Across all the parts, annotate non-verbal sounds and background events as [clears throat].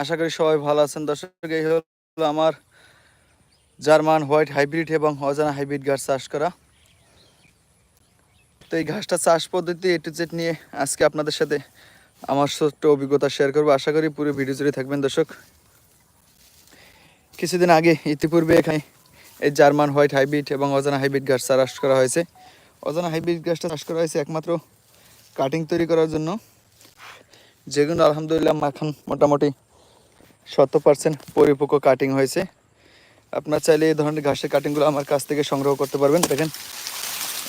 আশা করি সবাই ভালো আছেন। দর্শক, এই হলো আমার জার্মান হোয়াইট হাইব্রিড এবং অজানা হাইব্রিড গাছ চাষ করা। তো এই ঘাসটা চাষ পদ্ধতি এ টু জেড নিয়ে আজকে আপনাদের সাথে আমার ছোট্ট অভিজ্ঞতা শেয়ার করব। আশা করি পুরো ভিডিও জুড়ে থাকবেন দর্শক। কিছুদিন আগে ইতিপূর্বে এখানে এই জার্মান হোয়াইট হাইব্রিড এবং অজানা হাইব্রিড গাছ চাষ করা হয়েছে। অজানা হাইব্রিড গাছটা চাষ করা হয়েছে একমাত্র কাটিং তৈরি করার জন্য। যেগুলো আলহামদুলিল্লাহ এখন মোটামুটি শত পার্সেন্ট পরিপক্ক কাটিং হয়েছে। আপনার চাইলে এই ধরনের ঘাসের কাটিংগুলো আমার কাছ থেকে সংগ্রহ করতে পারবেন। দেখেন,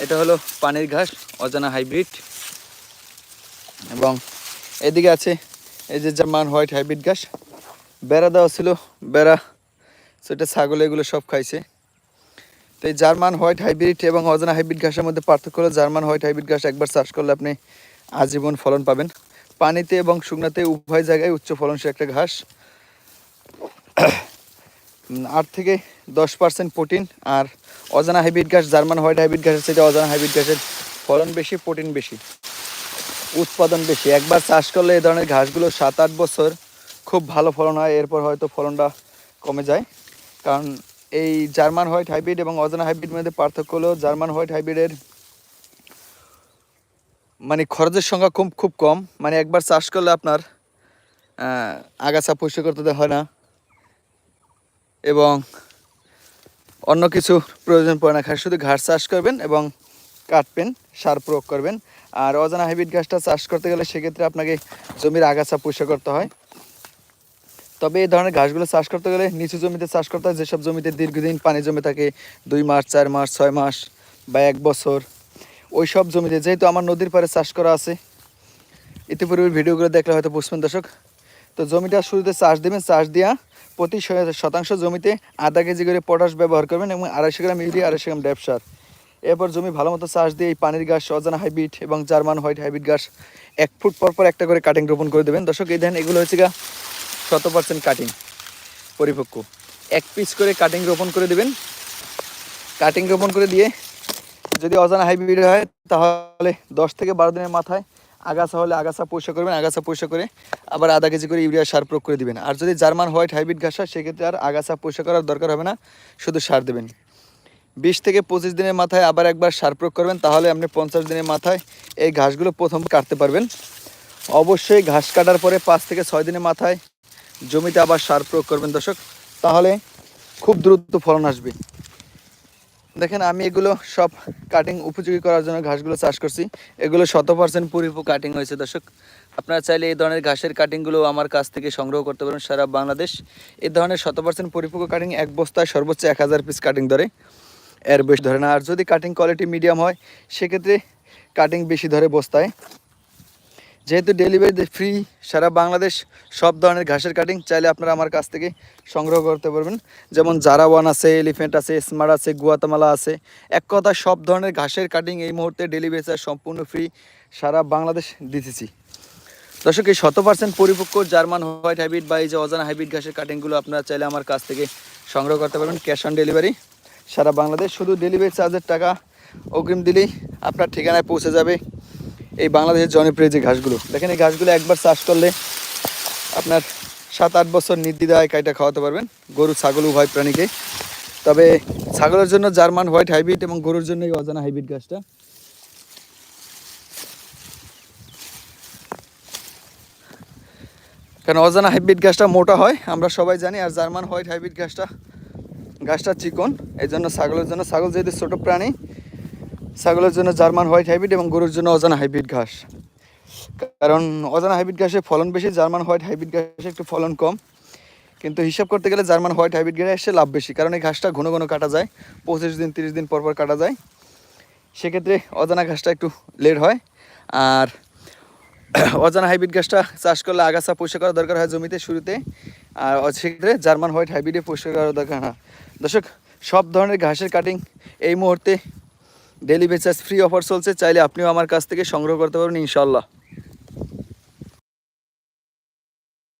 এটা হলো পানির ঘাস, অজানা হাইব্রিড এবং এদিকে আছে এই যে জার্মান হোয়াইট হাইব্রিড ঘাস। বেড়া দেওয়া ছিল, বেড়া। সেটা ছাগল, এগুলো সব খাইছে। তো এই জার্মান হোয়াইট হাইব্রিড এবং অজানা হাইব্রিড ঘাসের মধ্যে পার্থক্য হলো, জার্মান হোয়াইট হাইব্রিড ঘাস একবার চাষ করলে আপনি আজীবন ফলন পাবেন। পানিতে এবং শুকনাতে উভয় জায়গায় উচ্চ ফলনশীল একটা ঘাস। [clears throat] আট থেকে দশ পার্সেন্ট প্রোটিন আর অজানা হাইব্রিড ঘাস জার্মান হোয়াইট হাইব্রিড ঘাসের থেকে অজানা হাইব্রিড ঘাসের ফলন বেশি প্রোটিন বেশি, উৎপাদন বেশি। একবার চাষ করলে এই ধরনের ঘাসগুলো সাত আট বছর খুব ভালো ফলন হয়, এরপর হয়তো ফলনটা কমে যায়। কারণ এই জার্মান হোয়াইট হাইব্রিড এবং অজানা হাইব্রিড মধ্যে পার্থক্য হলো জার্মান হোয়াইট হাইব্রিডের মানে খরচের সংখ্যা খুব খুব কম। মানে একবার চাষ করলে আপনার আগাছা পরিষ্কার করতে হয় না। এবং অন্য কিছু প্রয়োজন পড়ে না। ঘাস শুধু ঘাস চাষ করবেন এবং কাটবেন সার প্রয়োগ করবেন। আর অজানা হাইব্রিড ঘাসটা চাষ করতে গেলে সেক্ষেত্রে আপনাকে জমির আগাছা পরিষ্কার করতে হয়। তবে এই ধরনের ঘাসগুলো চাষ করতে গেলে নিচু জমিতে চাষ করতে হয়। যেসব জমিতে দীর্ঘদিন পানি জমে থাকে, দুই মাস, চার মাস, ছয় মাস বা এক বছর ওই সব জমিতে। যেহেতু আমার নদীর পাড়ে চাষ করা আছে, ইতিপূর্বে ভিডিওগুলো দেখলে হয়তো বুঝবেন দর্শক। তো জমিটা শুরুতে চাষ দেবেন, চাষ দিয়া প্রতি শতাংশ জমিতে আধা কেজি করে পটাশ ব্যবহার করবেন এবং আড়াইশো গ্রাম ইউরিয়া, আড়াইশো গ্রাম ড্যাপ এরপর জমি ভালো মতো চাষ দিয়ে এই পানির গাছ, অজানা হাইব্রিড এবং জার্মান হোয়াইট হাইব্রিড গাছ এক ফুট পর পর একটা করে কাটিং রোপণ করে দেবেন। দর্শক, এই ধান এগুলো হচ্ছে গা শত পার্সেন্ট কাটিং পরিপক্ক। এক পিস করে কাটিং রোপণ করে দেবেন। কাটিং রোপণ করে দিয়ে যদি অজানা হাইব্রিড হয়, তাহলে দশ থেকে বারো দিনের মাথায় আগাছা হলে আগাছা পরিষ্কার করবেন, আগাছা পরিষ্কার করে আবার আধা কেজি করে ইউরিয়া সার প্রয়োগ করে দিবেন। আর যদি জার্মান হোয়াইট হাইব্রিড ঘাস হয়, সেক্ষেত্রে আর আগাছা পরিষ্কার করার দরকার হবে না, শুধু সার দেবেন। বিশ থেকে পঁচিশ দিনের মাথায় আবার একবার সার প্রয়োগ করবেন, তাহলে আপনি পঞ্চাশ দিনের মাথায় এই ঘাসগুলো প্রথম কাটতে পারবেন। অবশ্যই ঘাস কাটার পরে পাঁচ থেকে ছয় দিনের মাথায় জমিতে আবার সার প্রয়োগ করবেন দর্শক, তাহলে খুব দ্রুত ফলন আসবে। দেখেন, আমি এগুলো সব কাটিং উপযোগী করার জন্য ঘাসগুলো চাষ করছি। এগুলো শত পার্সেন্ট পুরিপু কাটিং হয়েছে, দর্শক। আপনারা চাইলে এই ধরনের ঘাসের কাটিংগুলো আমার কাছ থেকে সংগ্রহ করতে পারেন সারা বাংলাদেশ। এই ধরনের শত পার্সেন্ট পরিপক্ক কাটিং এক বস্তায় সর্বোচ্চ এক হাজার পিস কাটিং ধরে। এর বেশ ধরে না। আর যদি কাটিং কোয়ালিটি মিডিয়াম হয়, সেক্ষেত্রে কাটিং বেশি ধরে বস্তায়। যেহেতু ডেলিভারি ফ্রি সারা বাংলাদেশ সব ধরনের ঘাসের কাটিং চাইলে আপনারা আমার কাছ থেকে সংগ্রহ করতে পারবেন। যেমন জারা ওয়ান আছে এলিফেন্ট আছে স্মার্ট আছে গুয়াতামালা আছে। এক কথা, সব ধরনের ঘাসের কাটিং এই মুহূর্তে ডেলিভারি চার্জ সম্পূর্ণ ফ্রি সারা বাংলাদেশ দিতেছি দর্শক, এই শত পার্সেন্ট পরিপক্ক জার্মান হোয়াইট হাইব্রিড বা এই যে অজানা হাইব্রিড ঘাসের কাটিংগুলো আপনারা চাইলে আমার কাছ থেকে সংগ্রহ করতে পারবেন ক্যাশ অন ডেলিভারি সারা বাংলাদেশ শুধু ডেলিভারি চার্জের টাকা অগ্রিম দিলেই আপনার ঠিকানায় পৌঁছে যাবে। এই বাংলাদেশের জনপ্রিয় যে ঘাসগুলো, দেখেন এই ঘাসগুলো একবার চাষ করলে আপনার সাত আট বছর নির্দ্বিধায় কাইটা খাওয়াতে পারবেন, গরু, ছাগল, উভয় প্রাণীকে তবে ছাগলের জন্য জার্মান হোয়াইট হাইব্রিড এবং গরুর জন্য এই অজানা হাইব্রিড ঘাসটা। কারণ অজানা হাইব্রিড গাছটা মোটা হয়, আমরা সবাই জানি, আর জার্মান হোয়াইট হাইব্রিড গাছটা গাছটা চিকন এই জন্য ছাগলের জন্য, ছাগল যেহেতু ছোটো প্রাণী ছাগলের জন্য জার্মান হোয়াইট হাইব্রিড এবং গরুর জন্য অজানা হাইব্রিড ঘাস। কারণ অজানা হাইব্রিড ঘাসে ফলন বেশি, জার্মান হোয়াইট হাইব্রিড ঘাসে একটু ফলন কম। কিন্তু হিসাব করতে গেলে জার্মান হোয়াইট হাইব্রিড ঘাসে লাভ বেশি, কারণ এই ঘাসটা ঘন ঘন কাটা যায়, পঁচিশ দিন, তিরিশ দিন পর পর কাটা যায়। সেক্ষেত্রে অজানা ঘাসটা একটু লেট হয়। আর [clears throat] অজানা হাইব্রিড ঘাসটা চাষ করলে আগাছা পরিষ্কার করার দরকার হয় জমিতে শুরুতে। আর সেক্ষেত্রে জার্মান হোয়াইট হাইব্রিডে পরিষ্কার করার দরকার না। দর্শক, সব ধরনের ঘাসের কাটিং এই মুহূর্তে ডেলিভারি চার্জ ফ্রি অফার চলছে চাইলে আপনিও আমার কাছ থেকে সংগ্রহ করতে পারবেন ইনশাল্লাহ